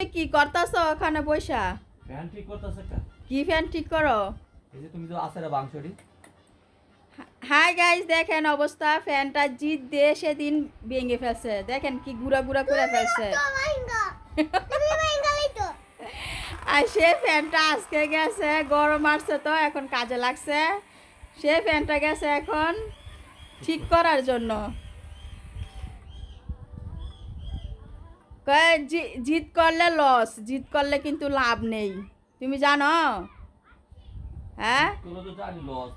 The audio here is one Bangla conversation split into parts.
কি করতাছ ওখানে বৈশা ফ্যান ঠিক করতেছে একটা। কি ফ্যান ঠিক করো? এই যে তুমি তো আছে রে বাংশটি। হাই গাইস দেখেন অবস্থা। ফ্যানটা জিত দিয়ে সেদিন ভেঙে ফেলছে। দেখেন কি গুড়া গুড়া করে ফেলছে। আর সে ফ্যানটা আজকে গেছে গরম আসছে তো এখন কাজে লাগছে। সে ফ্যানটা গেছে এখন ঠিক করার জন্য। জিত করলে লস জিত করলে কিন্তু লাভ নেই। তুমি জানো? হ্যাঁ?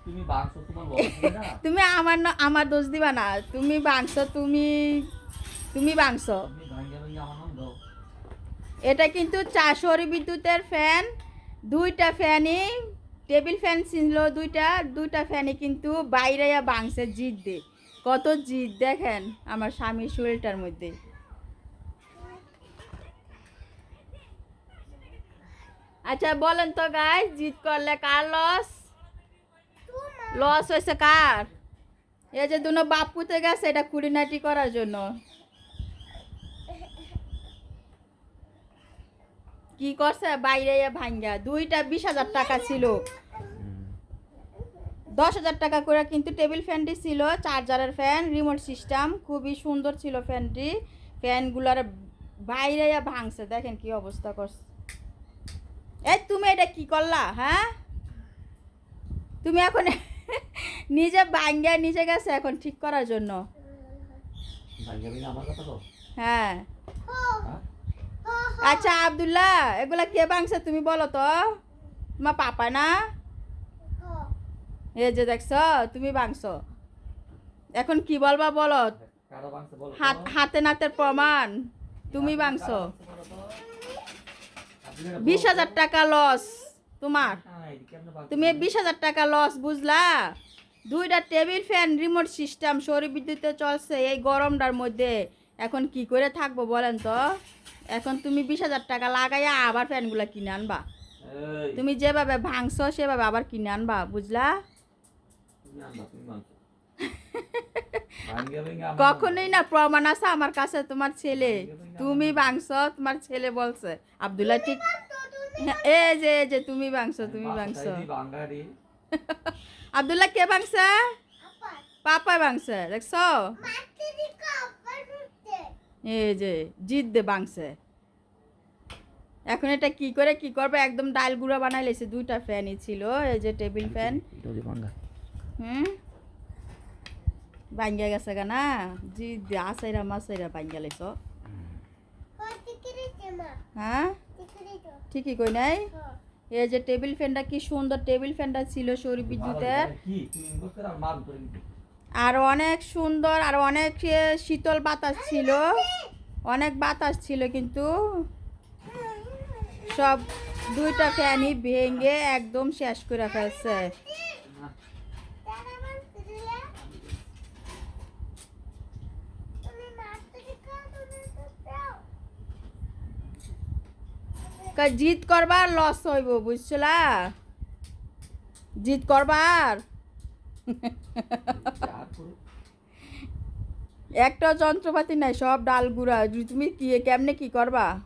তুমি বাংশ হবে না। আমার দোষ দিবা না। তুমি বাংশ তুমি তুমি বাংশ। আমার এটা কিন্তু চারশোরি বিদ্যুতের ফ্যান দুইটা ফ্যানই টেবিল ফ্যান ছিল দুইটা দুইটা ফ্যানই কিন্তু বাইরে বাংসে জিত দে। কত জিত দেখেন আমার স্বামীর শরীরটার মধ্যে। আচ্ছা বলেন তো গাই জিত করলে কার লস লস হয়েছে কার? এই যে দুনো বাপ বাপুতে গেছে এটা খুঁড়িনাটি করার জন্য। কি করছে? বাইরে ভাঙ্গা। দুইটা বিশ হাজার টাকা ছিল। দশ হাজার টাকা করে কিন্তু টেবিল ফ্যানটি ছিল চার্জারের ফ্যান রিমোট সিস্টেম খুবই সুন্দর ছিল ফ্যানটি। ফ্যানগুলোর বাইরে ভাঙছে দেখেন কি অবস্থা করছে। এই তুমি এটা কি করলা হ্যাঁ? তুমি এখন নিজে ভাঙ্গা নিজে গেছে এখন ঠিক করার জন্য। হ্যাঁ। হ্যাঁ? আচ্ছা আব্দুল্লাহ এগুলা কে ভাঙছে তুমি বলো তো? মা পাপা না? এ যে দেখছ তুমি ভাঙছো এখন কি বলবা বলো? হাত হাতে নাতের প্রমাণ। তুমি কারও বাংশে হাজার টাকা লস তোমার। হ্যাঁ, তুমি বিশ হাজার টাকা লস বুঝলা? দুইটা টেবিল ফ্যান রিমোট সিস্টেম সৌর বিদ্যুতে চলছে এই গরমটার মধ্যে। এখন কি করে থাকব বলেন তো? এখন তুমি বিশ হাজার টাকা লাগাইয়া আবার ফ্যানগুলা কিনে আনবা। তুমি যেভাবে ভাঙছো সেভাবে আবার কিনে আনবা বুঝলা? কখনোই না প্রমাণ আছে আমার কাছে তোমার ছেলে। তুমি ভাঙছো তোমার ছেলে বলছে। আব্দুল্লাহ ঠিক হ্যাঁ, এই যে এই যে তুমি ভাঙছো তুমি বাঙ্গারি। আব্দুল্লাহ কে ভাঙছে? পাপা ভাঙছে দেখছ? এই যে জিত দে ভাঙছে। এখন এটা কি করে কি করবে? একদম ডাল গুঁড়া বানাই লেছে দুইটা ফ্যানই ছিল এই যে টেবিল ফ্যান। হুম? ভাঙ্গা গেছে গা না? জি আসাইরা মাসাইরা ভাঙ্গা লেছ। হ্যাঁ? ঠিকই কই নাই? এই যে টেবিল ফ্যানটা কি সুন্দর টেবিল ফ্যানটা ছিল সৌর বিদ্যুতের। আর অনেক সুন্দর আর অনেক শীতল বাতাস ছিল। অনেক বাতাস ছিল কিন্তু। সব দুইটা ফ্যানই ভেঙে একদম শেষ করে ফেলছে। কা- জিত করবার লস হইব, বুঝছলা? জিত করবার? একটা যন্ত্রপাতি নাই, সব ডাল গুঁড়া। তুমি কি, কেমনে কি করবা?